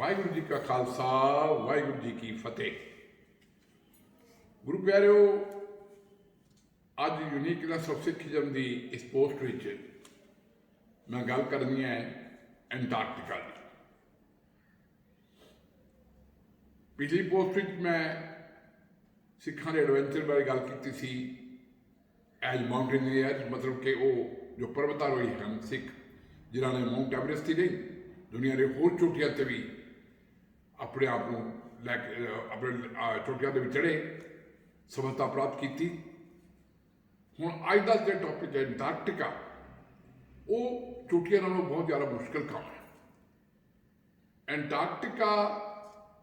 ਵਾਹਿਗੁਰੂ ਜੀ ਕਾ ਖਾਲਸਾ, ਵਾਹਿਗੁਰੂ ਜੀ ਕੀ ਫਤਿਹ। ਗੁਰੂ ਪਿਆਰਿਓ, ਅੱਜ ਯੂਨੀਕਨੈਸ ਆਫ ਸਿੱਖੀਜ਼ਮ ਦੀ ਇਸ ਪੋਸਟ ਵਿੱਚ ਮੈਂ ਗੱਲ ਕਰਨੀ ਹੈ ਐਂਟਾਰਕਟਿਕਾ ਦੀ। ਪਿਛਲੀ ਪੋਸਟ ਵਿੱਚ ਮੈਂ ਸਿੱਖਾਂ ਦੇ ਐਡਵੈਂਚਰ ਬਾਰੇ ਗੱਲ ਕੀਤੀ ਸੀ ਐਜ ਮਾਊਂਟੇਨੀਅਰ ਮਤਲਬ ਕਿ ਉਹ ਜੋ ਪਰਬਤਾਰੋਹੀ ਹਨ ਸਿੱਖ, ਜਿਨ੍ਹਾਂ ਨੇ ਮਾਊਂਟ ਐਵਰੈਸਟ ਹੀ ਨਹੀਂ, ਦੁਨੀਆ ਦੇ ਹੋਰ ਚੋਟੀਆਂ ਤੇ ਵੀ ਆਪਣੇ ਆਪ ਨੂੰ ਲੈ ਕੇ ਆਪਣੇ ਚੋਟੀਆਂ ਦੇ ਵਿੱਚ ਚੜੇ ਸਫਲਤਾ ਪ੍ਰਾਪਤ ਕੀਤੀ। ਹੁਣ ਅੱਜ ਦਾ ਜਿਹੜਾ ਟੌਪਿਕ ਹੈ ਐਂਟਾਰਕਟਿਕਾ ਉਹ ਚੋਟੀਆਂ ਨਾਲੋਂ ਬਹੁਤ ਜ਼ਿਆਦਾ ਮੁਸ਼ਕਲ ਕੰਮ ਹੈ। ਐਂਟਾਰਕਟਿਕਾ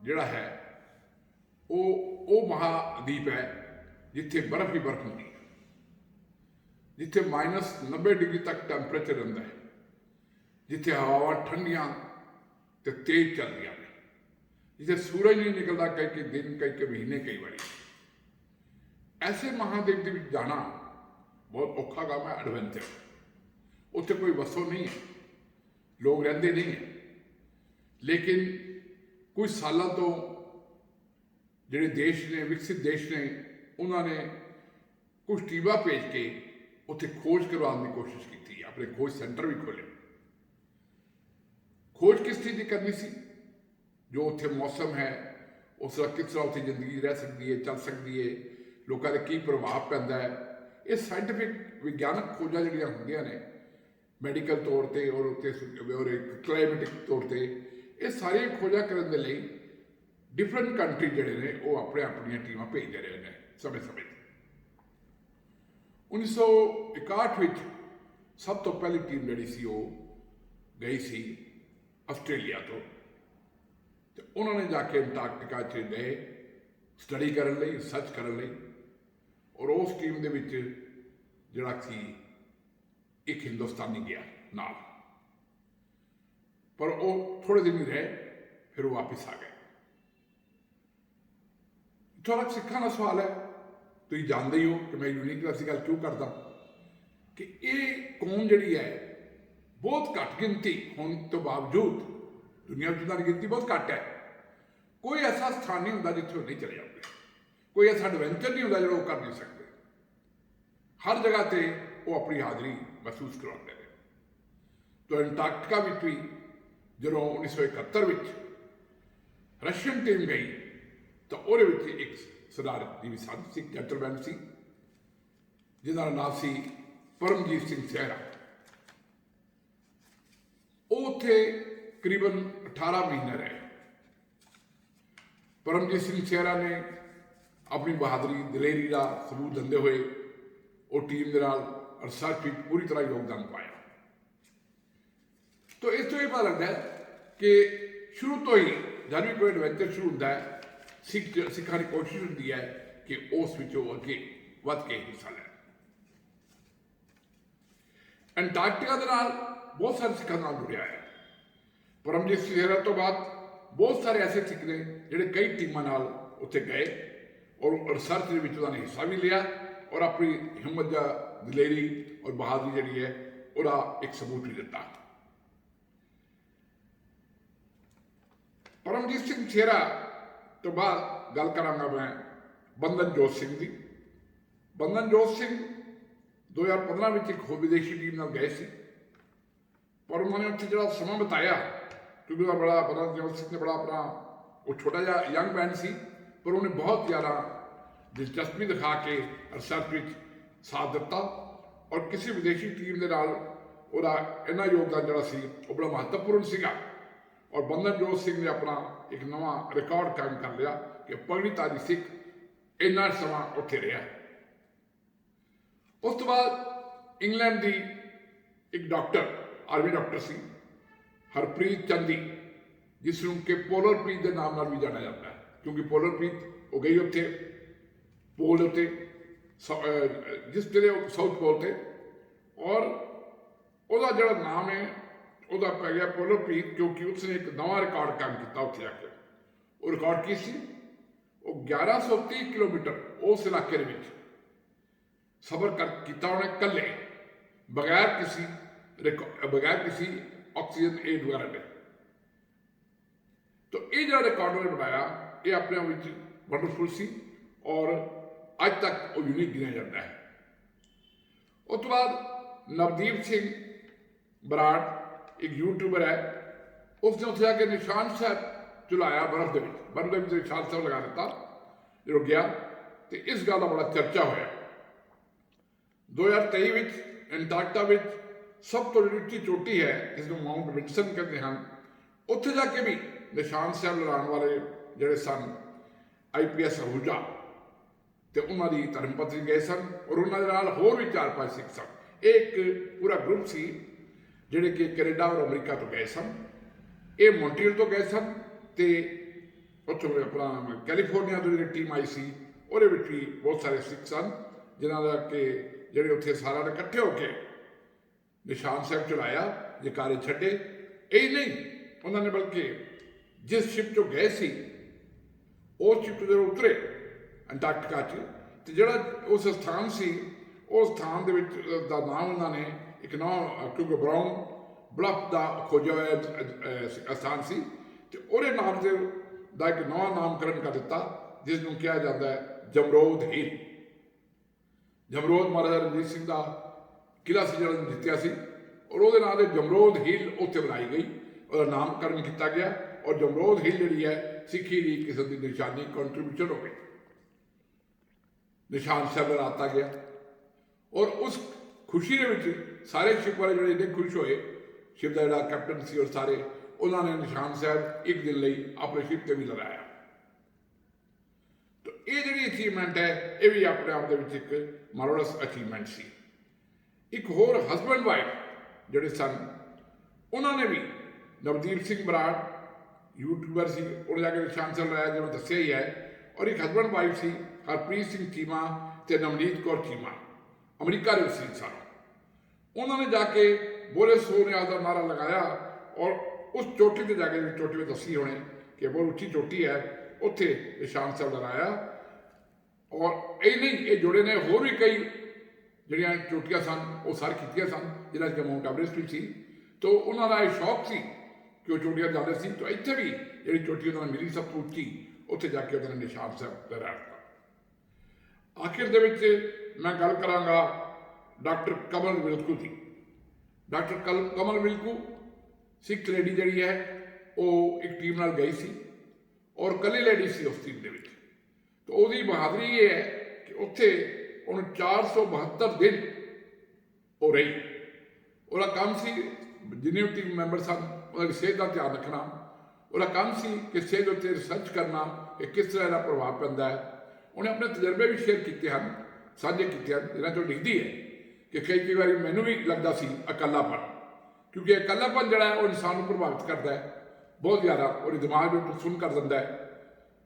ਜਿਹੜਾ ਹੈ, ਉਹ ਉਹ ਮਹਾਦੀਪ ਹੈ, ਜਿੱਥੇ ਬਰਫ਼ ਹੀ ਬਰਫ਼ ਹੁੰਦੀ ਹੈ। ਜਿੱਥੇ ਮਾਈਨਸ 90 ਡਿਗਰੀ ਤੱਕ ਟੈਂਪਰੇਚਰ ਰਹਿੰਦਾ ਹੈ। ਜਿੱਥੇ ਹਵਾਵਾਂ ਠੰਡੀਆਂ ਤੇ ਤੇਜ਼ ਚੱਲਦੀਆਂ ਨੇ। ਜਿੱਥੇ ਸੂਰਜ ਨਹੀਂ ਨਿਕਲਦਾ ਕਈ ਕਈ ਦਿਨ ਕਈ ਕਈ ਮਹੀਨੇ, ਕਈ ਵਾਰੀ। ਐਸੇ ਮਹਾਦੇਵ ਦੇ ਵਿੱਚ ਜਾਣਾ ਬਹੁਤ ਔਖਾ ਕੰਮ ਹੈ ਐਡਵੈਂਚਰ ਉੱਥੇ ਕੋਈ ਵਸੋ ਨਹੀਂ ਹੈ। ਲੋਕ ਰਹਿੰਦੇ ਨਹੀਂ ਹੈ। ਲੇਕਿਨ ਕੁਝ ਸਾਲਾਂ ਤੋਂ ਜਿਹੜੇ ਦੇਸ਼ ਨੇ, ਵਿਕਸਿਤ ਦੇਸ਼ ਨੇ, ਉਹਨਾਂ ਨੇ ਕੁਝ ਟੀਵਾ ਭੇਜ ਕੇ ਉੱਥੇ ਖੋਜ ਕਰਵਾਉਣ ਦੀ ਕੋਸ਼ਿਸ਼ ਕੀਤੀ। ਆਪਣੇ ਖੋਜ ਸੈਂਟਰ ਵੀ ਖੋਲ੍ਹੇ। ਖੋਜ ਕਿਸ ਚੀਜ਼ ਦੀ ਕਰਨੀ ਸੀ? ਜੋ ਉੱਥੇ ਮੌਸਮ ਹੈ ਉਸ ਦਾ ਕਿਸ ਤਰ੍ਹਾਂ ਉੱਥੇ ਜ਼ਿੰਦਗੀ ਰਹਿ ਸਕਦੀ ਹੈ, ਚੱਲ ਸਕਦੀ ਹੈ। ਲੋਕਾਂ ਦੇ ਕੀ ਪ੍ਰਭਾਵ ਪੈਂਦਾ ਹੈ? ਇਹ ਸਾਇੰਟੀਫਿਕ ਵਿਗਿਆਨਕ ਖੋਜਾਂ ਜਿਹੜੀਆਂ ਹੁੰਦੀਆਂ ਨੇ ਮੈਡੀਕਲ ਤੌਰ ਤੇ ਔਰ ਉੱਤੇ ਔਰ ਕਲਾਈਮੇਟਿਕ ਤੌਰ ਤੇ, ਇਹ ਸਾਰੀਆਂ ਖੋਜਾਂ ਕਰਨ ਦੇ ਲਈ ਡਿਫਰੈਂਟ ਕੰਟਰੀ ਜਿਹੜੇ ਨੇ, ਉਹ ਆਪਣੇ ਆਪਣੀਆਂ ਟੀਮਾਂ ਭੇਜਦੇ ਰਹੇ ਨੇ ਸਮੇਂ ਸਮੇਂ ਤੇ 1961 ਵਿੱਚ ਸਭ ਤੋਂ ਪਹਿਲੀ ਟੀਮ ਜਿਹੜੀ ਸੀ, ਉਹ ਗਈ ਸੀ ਆਸਟ੍ਰੇਲੀਆ ਤੋਂ। ਤੇ ਉਹਨਾਂ ਨੇ ਜਾ ਕੇ ਅੰਟਾਰਕਟਿਕਾ 'ਚ ਗਏ ਸਟੱਡੀ ਕਰਨ ਲਈ ਸਰਚ ਕਰਨ ਲਈ ਔਰ ਉਸ ਟੀਮ ਦੇ ਵਿੱਚ ਜਿਹੜਾ ਸੀ ਇੱਕ ਹਿੰਦੁਸਤਾਨੀ ਗਿਆ ਨਾਲ। ਪਰ ਉਹ ਥੋੜੇ ਦਿਨ ਹੀ ਰਹੇ, ਫਿਰ ਉਹ ਵਾਪਸ ਆ ਗਏ। ਥੋੜਾ ਸਿੱਖਾਂ ਦਾ ਸਵਾਲ ਹੈ, ਤੁਸੀਂ ਜਾਣਦੇ ਹੀ ਹੋ ਕਿ ਮੈਂ ਯੂਨੀਕਨੈਸ ਦੀ ਗੱਲ ਕਿਉਂ ਕਰਦਾ? ਕਿ ਇਹ ਕੌਮ ਜਿਹੜੀ ਹੈ, ਬਹੁਤ ਘੱਟ ਗਿਣਤੀ ਹੋਣ ਤੋਂ ਬਾਵਜੂਦ ਦੁਨੀਆ ਵਿੱਚ ਉਹਨਾਂ ਦੀ ਗਿਣਤੀ ਬਹੁਤ ਘੱਟ ਹੈ। ਕੋਈ ਐਸਾ ਸਥਾਨ ਨਹੀਂ ਹੁੰਦਾ ਜਿੱਥੇ ਉਹ ਨਹੀਂ ਚਲੇ ਜਾਂਦੇ। ਕੋਈ ਐਸਾ ਐਡਵੈਂਚਰ ਨਹੀਂ ਹੁੰਦਾ ਜਿਹੜਾ ਉਹ ਕਰ ਨਹੀਂ ਸਕਦੇ। ਹਰ ਜਗ੍ਹਾ ਤੇ ਉਹ ਆਪਣੀ ਹਾਜ਼ਰੀ ਮਹਿਸੂਸ ਕਰਾਉਂਦੇ ਨੇ। ਤਾਂ ਅੰਟਾਰਕਟਿਕਾ ਵਿੱਚ ਵੀ ਜਦੋਂ 1971 ਵਿੱਚ ਰਸ਼ੀਅਨ ਟੀਮ ਗਈ, ਤਾਂ ਉਹਦੇ ਵਿੱਚ ਇੱਕ ਸਰਦਾਰ ਜੀ ਵੀ ਸਾਧ ਸੀ ਜੈਂਟਲਮੈਨ ਸੀ, ਜਿਹਦਾ ਨਾਮ ਸੀ ਪਰਮਜੀਤ ਸਿੰਘ ਸਹਿਰਾ। ਉਹ ਉੱਥੇ ਕਰੀਬਨ 18 ਮਹੀਨੇ ਰਹੇ। ਪਰਮਜੀਤ ਸਿੰਘ ਸਹਿਰਾ ਨੇ ਆਪਣੀ ਬਹਾਦਰੀ, ਦਲੇਰੀ ਦਾ ਸਬੂਤ ਦਿੰਦੇ ਹੋਏ ਉਹ ਟੀਮ ਦੇ ਨਾਲ ਰਿਸਰਚ ਵਿੱਚ ਪੂਰੀ ਤਰ੍ਹਾਂ ਯੋਗਦਾਨ ਪਾਇਆ। ਤੋ ਇਸ ਤੋਂ ਇਹ ਪਤਾ ਲੱਗਦਾ ਹੈ ਕਿ ਸ਼ੁਰੂ ਤੋਂ ਹੀ ਜਦ ਵੀ ਕੋਈ ਐਡਵੈਂਚਰ ਸ਼ੁਰੂ ਹੁੰਦਾ ਹੈ। ਸਿੱਖ ਸਿੱਖਾਂ ਦੀ ਕੋਸ਼ਿਸ਼ ਹੁੰਦੀ ਹੈ ਕਿ ਉਸ ਵਿੱਚ ਉਹ ਅੱਗੇ ਵੱਧ ਕੇ ਹਿੱਸਾ ਲੈਣ। ਅੰਟਾਰਕਟਿਕਾ ਦੇ ਨਾਲ ਬਹੁਤ ਸਾਰੇ ਸਿੱਖਾਂ ਨਾਲ ਜੁੜਿਆ ਹੈ। ਪਰਮਜੀਤ ਸਿੰਘ ਸਹਿਰਾ ਤੋਂ ਬਾਅਦ ਬਹੁਤ ਸਾਰੇ ਐਸੇ ਸਿੱਖ ਨੇ ਜਿਹੜੇ ਕਈ ਟੀਮਾਂ ਨਾਲ ਉੱਥੇ ਗਏ ਔਰ ਰਿਸਰਚ ਦੇ ਵਿੱਚ ਉਹਨਾਂ ਨੇ ਹਿੱਸਾ ਵੀ ਲਿਆ ਔਰ ਆਪਣੀ ਹਿੰਮਤ ਜਾਂ ਦਲੇਰੀ ਔਰ ਬਹਾਦਰੀ ਜਿਹੜੀ ਹੈ, ਉਹਦਾ ਇੱਕ ਸਬੂਤ ਵੀ ਦਿੱਤਾ। ਪਰਮਜੀਤ ਸਿੰਘ ਛੇਰਾ ਤੋਂ ਬਾਅਦ ਗੱਲ ਕਰਾਂਗਾ ਮੈਂ ਬੰਦਨ ਜੋਤ ਸਿੰਘ ਦੀ। ਬੰਦਨ ਜੋਤ ਸਿੰਘ 2015 ਵਿੱਚ ਇੱਕ ਹੋਰ ਵਿਦੇਸ਼ੀ ਟੀਮ ਨਾਲ ਗਏ ਸੀ। ਪਰ ਉਹਨਾਂ ਨੇ ਉੱਥੇ ਜਿਹੜਾ ਸਮਾਂ ਬਿਤਾਇਆ ਕਿਉਂਕਿ ਉਹਦਾ ਬੜਾ ਬੰਦਨ ਜੋਤ ਸਿੰਘ ਨੇ ਬੜਾ ਆਪਣਾ ਉਹ ਛੋਟਾ ਜਿਹਾ ਯੰਗ ਮੈਨ ਸੀ ਪਰ ਉਹਨੇ ਬਹੁਤ ਜ਼ਿਆਦਾ ਦਿਲਚਸਪੀ ਦਿਖਾ ਕੇ ਰਿਸਰਚ ਵਿੱਚ ਸਾਥ ਦਿੱਤਾ ਔਰ ਕਿਸੇ ਵਿਦੇਸ਼ੀ ਟੀਮ ਦੇ ਨਾਲ ਉਹਦਾ ਇੰਨਾ ਯੋਗਦਾਨ ਜਿਹੜਾ ਸੀ ਉਹ ਬੜਾ ਮਹੱਤਵਪੂਰਨ ਸੀਗਾ ਔਰ ਬੰਦਨ ਜੋਤ ਸਿੰਘ ਨੇ ਆਪਣਾ ਇੱਕ ਨਵਾਂ ਰਿਕਾਰਡ ਕਾਇਮ ਕਰ ਲਿਆ ਕਿ ਪਗੜੀ ਤਾਰੀ ਸਿੱਖ ਇੰਨਾ ਸਮਾਂ ਉੱਥੇ ਰਿਹਾ ਉਸ ਤੋਂ ਬਾਅਦ ਇੰਗਲੈਂਡ ਦੀ ਇੱਕ ਡਾਕਟਰ ਆਰਮੀ ਡਾਕਟਰ ਸੀ ਹਰਪ੍ਰੀਤ ਚੰਦੀ ਜਿਸ ਨੂੰ ਕਿ ਪੋਲਰਪ੍ਰੀਤ ਦੇ ਨਾਮ ਨਾਲ ਵੀ ਜਾਣਿਆ ਜਾਂਦਾ ਹੈ, ਕਿਉਂਕਿ ਪੋਲਰਪ੍ਰੀਤ ਉਹ ਗਈ ਉੱਥੇ, ਪੋਲ ਉੱਤੇ, ਸ- ਜਿਸ ਜਿਹੜੇ ਉਹ ਸਾਊਥ ਪੋਲ ਤੇ, ਔਰ ਉਹਦਾ ਜਿਹੜਾ ਨਾਮ ਹੈ, ਉਹਦਾ ਪੈ ਗਿਆ ਪੋਲਰਪ੍ਰੀਤ ਕਿਉਂਕਿ ਉਸਨੇ ਇੱਕ ਨਵਾਂ ਰਿਕਾਰਡ ਕਾਇਮ ਕੀਤਾ ਉੱਥੇ ਆ ਕੇ। ਉਹ ਰਿਕਾਰਡ ਕੀ ਸੀ? ਉਹ 1130 ਕਿਲੋਮੀਟਰ ਉਸ ਇਲਾਕੇ ਦੇ ਵਿੱਚ ਸਬਰ ਕਰ ਕੀਤਾ ਉਹਨੇ ਇਕੱਲੇ, ਬਗੈਰ ਕਿਸੇ ਰਿਕ- ਬਗੈਰ ਕਿਸੇ ਆਕਸੀਜਨ ਏਡ ਵਗੈਰਾ ਦੇ ਇਹ ਜਿਹੜਾ ਰਿਕਾਰਡ ਉਹਨੇ ਬਣਾਇਆ, ਇਹ ਆਪਣੇ ਆਪ ਵਿੱਚ ਵੰਡਰਫੁਲ ਸੀ ਔਰ ਅੱਜ ਤੱਕ ਉਹ ਯੂਨੀਕ ਗਿਣਿਆ ਜਾਂਦਾ ਹੈ। ਉਸ ਤੋਂ ਬਾਅਦ ਨਵਦੀਪ ਸਿੰਘ ਬਰਾੜ ਇੱਕ ਯੂਟਿਊਬਰ ਹੈ ਉਸ ਨੇ ਉੱਥੇ ਜਾ ਕੇ ਨਿਸ਼ਾਨ ਸਾਹਿਬ ਚੁਲਾਇਆ ਬਰਫ਼ ਦੇ ਵਿੱਚ। ਬਰਫ਼ ਦੇ ਵਿੱਚ ਨਿਸ਼ਾਨ ਸਾਹਿਬ ਲਗਾ ਦਿੱਤਾ, ਜਦੋਂ ਗਿਆ ਤੇ ਇਸ ਗੱਲ ਦਾ ਬੜਾ ਚਰਚਾ ਹੋਇਆ। 2023 ਵਿੱਚ ਐਂਟਾਰਕਟਾ ਵਿੱਚ ਸਭ ਤੋਂ ਜਿਹੜੀ ਉੱਚੀ ਚੋਟੀ ਹੈ, ਜਿਸ ਨੂੰ ਮਾਊਂਟ ਵਿੰਸਨ ਕਹਿੰਦੇ ਹਨ। ਉੱਥੇ ਜਾ ਕੇ ਵੀ ਨਿਸ਼ਾਨ ਸਾਹਿਬ ਲੜਾਉਣ ਵਾਲੇ ਜਿਹੜੇ ਸਨ ਆਈਪੀਐਸ ਅਹੂਜਾ ਤੇ ਉਹਨਾਂ ਦੀ ਧਰਮਪਤਨੀ ਗਏ ਸਨ ਔਰ ਉਹਨਾਂ ਦੇ ਨਾਲ ਹੋਰ ਵੀ ਚਾਰ ਪੰਜ ਸਿੱਖ ਸਨ। ਇਹ ਇੱਕ ਪੂਰਾ ਗਰੁੱਪ ਸੀ, ਜਿਹੜੇ ਕਿ ਕੈਨੇਡਾ ਔਰ ਅਮਰੀਕਾ ਤੋਂ ਗਏ ਸਨ। ਇਹ ਮੌਂਟਰੀਅਲ ਤੋਂ ਗਏ ਸਨ ਤੇ ਉੱਥੋਂ ਆਪਣਾ ਕੈਲੀਫੋਰਨੀਆ ਤੋਂ ਜਿਹੜੀ ਟੀਮ ਆਈ ਸੀ, ਉਹਦੇ ਵਿੱਚ ਵੀ ਬਹੁਤ ਸਾਰੇ ਸਿੱਖ ਸਨ, ਜਿਨ੍ਹਾਂ ਦਾ ਕਿ ਜਿਹੜੇ ਉੱਥੇ ਸਾਰਿਆਂ ਨੇ ਇਕੱਠੇ ਹੋ ਕੇ ਨਿਸ਼ਾਨ ਸਾਹਿਬ ਚਲਾਇਆ ਜਕਾਰੇ ਛੱਡੇ। ਇਹ ਨਹੀਂ ਉਹਨਾਂ ਨੇ ਬਲਕਿ ਜਿਸ ਸ਼ਿਪ ਤੋਂ ਗਏ ਸੀ ਉਹ ਸ਼ਿਪ ਤੋਂ ਜਦੋਂ ਉਤਰੇ ਅੰਟਾਰਕਟਿਕਾ 'ਚ। ਤੇ ਜਿਹੜਾ ਉਸ ਸਥਾਨ ਸੀ ਉਸ ਸਥਾਨ ਦੇ ਵਿੱਚ ਦਾ ਨਾਮ ਉਹਨਾਂ ਨੇ ਇੱਕ ਨਾਮ ਕਿਉਂਕਿ ਬਰਾਊਨ ਬਲਫ ਦਾ ਖੋਜਿਆ ਹੋਇਆ ਅ, ਸਥਾਨ ਸੀ। ਤੇ ਉਹਦੇ ਨਾਮ ਤੇ ਦਾ ਇੱਕ ਨਵਾਂ ਨਾਮਕਰਨ ਕਰ ਦਿੱਤਾ ਜਿਸ ਨੂੰ ਕਿਹਾ ਜਾਂਦਾ ਹੈ ਜਮਰੋਦ ਹਿੱਲ। ਜਮਰੋਦ ਮਹਾਰਾਜਾ ਰਣਜੀਤ ਸਿੰਘ ਦਾ ਕਿਲਾ ਸੀ ਜਿਹੜਾ ਜਿੱਤਿਆ ਸੀ ਔਰ ਉਹਦੇ ਨਾਂ ਤੇ ਜਮਰੋਦ ਹਿੱਲ ਉੱਥੇ ਬਣਾਈ ਗਈ। ਉਹਦਾ ਨਾਮਕਰਨ ਕੀਤਾ ਗਿਆ ਔਰ ਜਮਰੋਦ ਹਿੱਲ ਜਿਹੜੀ ਹੈ ਸਿੱਖੀ ਦੀ ਕਿਸੇ ਦੀ ਨਿਸ਼ਾਨੀ ਕੰਟਰੀਬਿਊਸ਼ਨ ਹੋ ਗਈ। ਨਿਸ਼ਾਨ ਸਾਹਿਬ ਲਾਤਾ ਗਿਆ। ਔਰ ਉਸ ਖੁਸ਼ੀ ਦੇ ਵਿੱਚ ਸਾਰੇ ਸ਼ਿਪ ਵਾਲੇ ਜਿਹੜੇ ਇੰਨੇ ਖੁਸ਼ ਹੋਏ ਸ਼ਿਵ ਦਾ ਜਿਹੜਾ ਕੈਪਟਨ ਸੀ ਔਰ ਸਾਰੇ, ਉਹਨਾਂ ਨੇ ਨਿਸ਼ਾਨ ਸਾਹਿਬ ਇੱਕ ਦਿਨ ਲਈ ਆਪਣੇ ਸ਼ਿਪ ਤੇ ਵੀ ਲਗਾਇਆ। ਤਾਂ ਇਹ ਜਿਹੜੀ ਅਚੀਵਮੈਂਟ ਹੈ, ਇਹ ਵੀ ਆਪਣੇ ਆਪ ਦੇ ਵਿੱਚ ਇੱਕ ਮਾਰਵਲਸ ਅਚੀਵਮੈਂਟ ਸੀ। ਇੱਕ ਹੋਰ ਹਸਬੰਡ ਵਾਈਫ ਜਿਹੜੇ ਸਨ, ਉਹਨਾਂ ਨੇ ਵੀ ਨਵਦੀਪ ਸਿੰਘ ਬਰਾੜ ਯੂਟਿਊਬਰ ਸੀ, ਉਹਨੇ ਜਾ ਕੇ ਨਿਸ਼ਾਨ ਸਾਹਿਬ ਲਾਇਆ ਜਿਵੇਂ ਦੱਸਿਆ ਹੀ ਹੈ। ਔਰ ਇੱਕ ਹਸਬੰਡ ਵਾਈਫ ਸੀ, ਹਰਪ੍ਰੀਤ ਸਿੰਘ ਚੀਮਾ ਤੇ ਨਵਨੀਤ ਕੌਰ ਚੀਮਾ, ਅਮਰੀਕਾ ਦੇ ਵਸਨੀਕ ਸਨ। ਉਹਨਾਂ ਨੇ ਜਾ ਕੇ ਬੋਲੇ ਸੋਨਿਆ ਦਾ ਨਾਰਾ ਲਗਾਇਆ ਔਰ ਉਸ ਚੋਟੀ ਤੇ ਜਾ ਕੇ ਚੋਟੀ ਵਿੱਚ ਦੱਸੀ ਹੋਣੇ, ਕਿ ਬਹੁਤ ਉੱਚੀ ਚੋਟੀ ਹੈ, ਉੱਥੇ ਨਿਸ਼ਾਨ ਸਾਹਿਬ ਲਗਾਇਆ। ਔਰ ਇਹ ਨਹੀਂ, ਇਹ ਜੁੜੇ ਨੇ ਹੋਰ ਵੀ ਕਈ ਜਿਹੜੀਆਂ ਚੋਟੀਆਂ ਸਨ, ਉਹ ਸਰ ਕੀਤੀਆਂ ਸਨ, ਜਿਹਨਾਂ ਚ ਮਾਊਂਟ ਐਵਰੈਸਟ ਵੀ ਸੀ। ਤੋਂ ਉਹਨਾਂ ਦਾ ਇਹ ਸ਼ੌਕ ਸੀ ਕਿ ਉਹ ਚੋਟੀਆਂ ਜਾਂਦੇ ਸੀ। ਤਾਂ ਇੱਥੇ ਵੀ ਜਿਹੜੀ ਚੋਟੀ ਉਹਨਾਂ ਨੂੰ ਮਿਲੀ ਸਭ ਤੋਂ ਉੱਚੀ, ਉੱਥੇ ਜਾ ਕੇ ਉਹਨਾਂ ਨੇ ਨਿਸ਼ਾਨ ਸਾਹਿਬ ਦਿੱਤਾ। ਆਖਿਰ ਦੇ ਵਿੱਚ ਮੈਂ ਗੱਲ ਕਰਾਂਗਾ ਡਾਕਟਰ ਕਮਲ ਵਿਲਕੂ ਦੀ। ਡਾਕਟਰ ਕਲ, ਕਮਲ ਵਿਲਕੂ ਸਿੱਖ ਲੇਡੀ ਜਿਹੜੀ ਹੈ, ਉਹ ਇੱਕ ਟੀਮ ਨਾਲ ਗਈ ਸੀ ਔਰ ਕੱਲੀ ਲੇਡੀ ਸੀ ਉਸ ਟੀਮ ਦੇ ਵਿੱਚ। ਤਾਂ ਉਹਦੀ ਬਹਾਦਰੀ ਇਹ ਹੈ ਕਿ ਉੱਥੇ ਉਹਨੂੰ 472 ਦਿਨ ਉਹ ਰਹੀ। ਉਹਦਾ ਕੰਮ ਸੀ ਜਿੰਨੇ ਵੀ ਟੀਮ ਮੈਂਬਰ ਸਨ ਉਹਨਾਂ ਦੀ ਸਿਹਤ ਦਾ ਧਿਆਨ ਰੱਖਣਾ। ਉਹਦਾ ਕੰਮ ਸੀ ਕਿ ਸਿਹਤ ਉੱਤੇ ਰਿਸਰਚ ਕਰਨਾ ਕਿ ਕਿਸ ਤਰ੍ਹਾਂ ਦਾ ਪ੍ਰਭਾਵ ਪੈਂਦਾ ਹੈ। ਉਹਨੇ ਆਪਣੇ ਤਜਰਬੇ ਵੀ ਸ਼ੇਅਰ ਕੀਤੇ ਹਨ, ਸਾਂਝੇ ਕੀਤੇ ਹਨ ਇਹਨਾਂ ਤੋਂ ਲਿਖਦੀ ਹੈ ਕਿ ਕਈ ਕਈ ਵਾਰੀ ਮੈਨੂੰ ਵੀ ਲੱਗਦਾ ਸੀ ਇਕੱਲਾਪਨ। ਕਿਉਂਕਿ ਇਕੱਲਾਪਨ ਜਿਹੜਾ ਹੈ, ਉਹ ਇਨਸਾਨ ਨੂੰ ਪ੍ਰਭਾਵਿਤ ਕਰਦਾ ਹੈ। ਬਹੁਤ ਜ਼ਿਆਦਾ ਉਹਦੇ ਦਿਮਾਗ ਨੂੰ ਸੁਣ ਕਰ ਦਿੰਦਾ ਹੈ।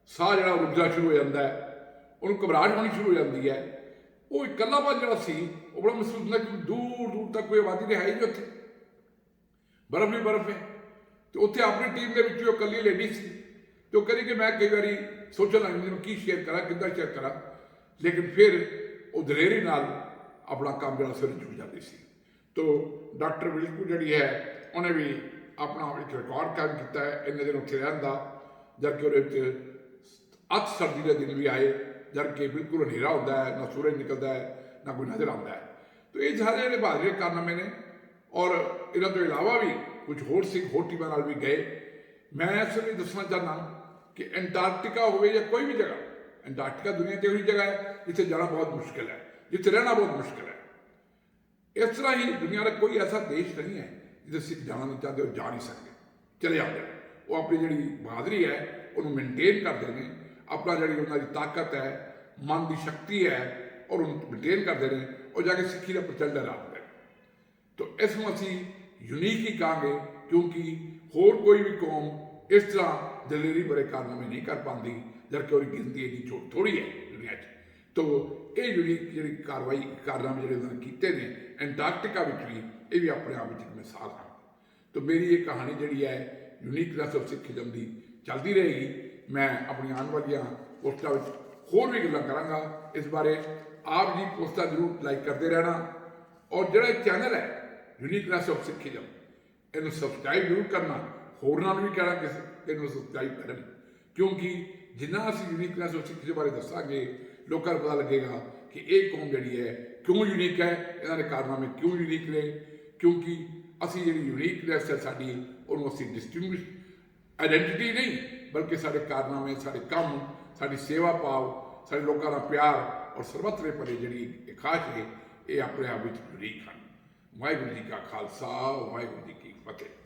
ਸਾਹ ਜਿਹੜਾ ਉਹ ਸ਼ੁਰੂ ਹੋ ਜਾਂਦਾ ਹੈ। ਉਹਨੂੰ ਘਬਰਾਹਟ ਹੋਣੀ ਸ਼ੁਰੂ ਹੋ ਜਾਂਦੀ ਹੈ। ਉਹ ਇਕੱਲਾਪਨ ਜਿਹੜਾ ਸੀ, ਉਹ ਬੜਾ ਮਹਿਸੂਸ ਹੁੰਦਾ ਕਿ ਦੂਰ ਦੂਰ ਤੱਕ ਕੋਈ ਆਬਾਦੀ ਨਹੀਂ ਹੈ ਹੀ ਨਹੀਂ ਉੱਥੇ। ਬਰਫ਼ ਹੀ ਬਰਫ਼ ਹੈ ਤੇ ਉੱਥੇ ਆਪਣੀ ਟੀਮ ਦੇ ਵਿੱਚ ਉਹ ਇਕੱਲੀ ਲੇਡੀ ਸੀ ਤੇ ਉਹ ਕਹਿੰਦੀ ਕਿ ਮੈਂ ਕਈ ਵਾਰੀ ਸੋਚਣ ਲੱਗ ਜਾਂਦੀ ਕੀ ਸ਼ੇਅਰ ਕਰਾਂ, ਕਿੱਦਾਂ ਸ਼ੇਅਰ ਕਰਾਂ। ਲੇਕਿਨ ਫਿਰ ਉਹ ਦਲੇਰੀ ਨਾਲ ਆਪਣਾ ਕੰਮ ਜਿਹੜਾ ਸਿਰ ਚੁੱਕ ਜਾਂਦੀ ਸੀ। ਤੋ ਡਾਕਟਰ ਵਿਲਕੂ ਜਿਹੜੀ ਹੈ, ਉਹਨੇ ਵੀ ਆਪਣਾ ਇੱਕ ਰਿਕਾਰਡ ਕਾਇਮ ਕੀਤਾ ਹੈ, ਇੰਨੇ ਦਿਨ ਉੱਥੇ ਰਹਿਣ ਦਾ ਜਦ ਕਿ ਉਹਦੇ ਵਿੱਚ ਅੱਤ ਸਰਦੀ ਦੇ ਦਿਨ ਵੀ ਆਏ। ਜਦ ਕਿ ਬਿਲਕੁਲ ਹਨੇਰਾ ਹੁੰਦਾ ਹੈ ਨਾ ਸੂਰਜ ਨਿਕਲਦਾ ਹੈ ਨਾ ਕੋਈ ਨਜ਼ਰ ਆਉਂਦਾ ਹੈ ਤੋ ਇਹ ਸਾਰੇ ਜਿਹੜੇ ਬਹਾਦਰੀ ਦੇ ਕਾਰਨਾਮੇ ਨੇ ਔਰ ਇਹਨਾਂ ਤੋਂ ਇਲਾਵਾ ਵੀ ਕੁਝ ਹੋਰ ਸਿੱਖ ਹੋਰ ਟੀਮਾਂ ਨਾਲ ਵੀ ਗਏ ਮੈਂ ਇਸ ਲਈ ਦੱਸਣਾ ਚਾਹੁੰਦਾ ਕਿ ਐਂਟਾਰਕਟਿਕਾ ਹੋਵੇ ਜਾਂ ਕੋਈ ਵੀ ਜਗ੍ਹਾ ਐਂਟਾਰਕਟਿਕਾ ਦੁਨੀਆ ਤੇ ਉਹੀ ਜਗ੍ਹਾ ਹੈ ਜਿੱਥੇ ਜਾਣਾ ਬਹੁਤ ਮੁਸ਼ਕਿਲ ਹੈ ਜਿੱਥੇ ਰਹਿਣਾ ਬਹੁਤ ਮੁਸ਼ਕਿਲ ਹੈ ਇਸ ਤਰ੍ਹਾਂ ਹੀ ਦੁਨੀਆ ਦਾ ਕੋਈ ਐਸਾ ਦੇਸ਼ ਨਹੀਂ ਹੈ ਜਿੱਥੇ ਸਿੱਖ ਜਾਣਾ ਨਹੀਂ ਚਾਹਦੇ ਉਹ ਜਾ ਨਹੀਂ ਸਕਦੇ ਚਲੇ ਜਾਂਦੇ ਨੇ ਉਹ ਆਪਣੀ ਜਿਹੜੀ ਬਹਾਦਰੀ ਹੈ ਉਹਨੂੰ ਮੇਨਟੇਨ ਕਰਦੇ ਨੇ ਆਪਣਾ ਜਿਹੜੀ ਉਹਨਾਂ ਦੀ ਤਾਕਤ ਹੈ, ਮਨ ਦੀ ਸ਼ਕਤੀ ਹੈ, ਔਰ ਉਹਨੂੰ ਮੇਨਟੇਨ ਕਰਦੇ ਨੇ, ਉਹ ਜਾ ਕੇ ਸਿੱਖੀ ਦਾ ਪ੍ਰਚੰਡ ਲਾਉਂਦੇ ਨੇ ਤੋ ਇਸ ਨੂੰ ਅਸੀਂ ਯੂਨੀਕ ਹੀ ਕਹਾਂਗੇ, ਕਿਉਂਕਿ ਹੋਰ ਕੋਈ ਵੀ ਕੌਮ ਇਸ ਤਰ੍ਹਾਂ ਦਲੇਰੀ ਭਰੇ ਕਾਰਨਾਮੇ ਨਹੀਂ ਕਰ ਪਾਉਂਦੀ ਜਦਕਿ ਉਹਦੀ ਗਿਣਤੀ ਇੰਨੀ ਛੋਟ ਥੋੜੀ ਹੈ ਦੁਨੀਆ 'ਚ। ਤੋ ਇਹ ਯੂਨੀਕ ਜਿਹੜੀ ਕਾਰਵਾਈ, ਕਾਰਨਾਮੇ ਜਿਹੜੇ ਉਹਨਾਂ ਨੇ ਕੀਤੇ ਨੇ ਐਂਟਾਰਕਟਿਕਾ ਵਿੱਚ ਵੀ, ਇਹ ਵੀ ਆਪਣੇ ਆਪ ਵਿੱਚ ਇੱਕ ਮਿਸਾਲ ਹੈ ਤੋ ਮੇਰੀ ਇਹ ਕਹਾਣੀ ਜਿਹੜੀ ਹੈ ਯੂਨੀਕਨੈਸ ਆਫ ਸਿੱਖ ਸਿੱਖੀਜ਼ਮ ਦੀ ਚੱਲਦੀ ਰਹੇਗੀ। ਮੈਂ ਆਪਣੀ ਆਉਣ ਵਾਲੀਆਂ ਪੋਸਟਾਂ ਵਿੱਚ ਹੋਰ ਵੀ ਗੱਲਾਂ ਕਰਾਂਗਾ। ਇਸ ਬਾਰੇ ਆਪ ਜੀ ਪੋਸਟਾਂ ਜ਼ਰੂਰ ਲਾਈਕ ਕਰਦੇ ਰਹਿਣਾ। ਔਰ ਜਿਹੜਾ ਇਹ ਚੈਨਲ ਹੈ ਯੂਨੀਕਨੈਸ ਆਫ ਸਿੱਖੀਜ਼ਮ ਇਹਨੂੰ ਸਬਸਕ੍ਰਾਈਬ ਜ਼ਰੂਰ ਕਰਨਾ। ਹੋਰਨਾਂ ਨੂੰ ਵੀ ਕਹਿਣਾ ਕਿ ਇਹਨੂੰ ਸਬਸਕ੍ਰਾਈਬ ਕਰਨ। ਕਿਉਂਕਿ ਜਿੰਨਾ ਅਸੀਂ ਯੂਨੀਕਨੈਸ ਉਸ ਕਿਸੇ ਬਾਰੇ ਦੱਸਾਂਗੇ, ਲੋਕਾਂ ਨੂੰ ਪਤਾ ਲੱਗੇਗਾ ਕਿ ਇਹ ਕੌਮ ਜਿਹੜੀ ਹੈ, ਕਿਉਂ ਯੂਨੀਕ ਹੈ, ਇਹਨਾਂ ਦੇ ਕਾਰਨਾਮੇ ਕਿਉਂ ਯੂਨੀਕ ਨੇ। ਕਿਉਂਕਿ ਅਸੀਂ ਜਿਹੜੀ ਯੂਨੀਕਨੈਸ ਹੈ ਸਾਡੀ, ਉਹਨੂੰ ਅਸੀਂ ਡਿਸਟਿੰਗੁਇਸ਼ ਆਇਡੈਂਟੀਟੀ ਨਹੀਂ ਬਲਕਿ ਸਾਡੇ ਕਾਰਨਾਮੇ, ਸਾਡੇ ਕੰਮ, ਸਾਡੀ ਸੇਵਾ ਭਾਵ, ਸਾਡੇ ਲੋਕਾਂ ਦਾ ਪਿਆਰ ਔਰ ਸਰਬੱਤਰੇ ਭਰੇ ਜਿਹੜੀ ਇਹ ਖਾਸ ਹੈ ਇਹ ਆਪਣੇ ਆਪ ਵਿੱਚ ਯੂਨੀਕ ਹਨ। ਵਾਹਿਗੁਰੂ ਜੀ ਕਾ ਖਾਲਸਾ, ਵਾਹਿਗੁਰੂ ਜੀ ਕੀ ਫਤਿਹ।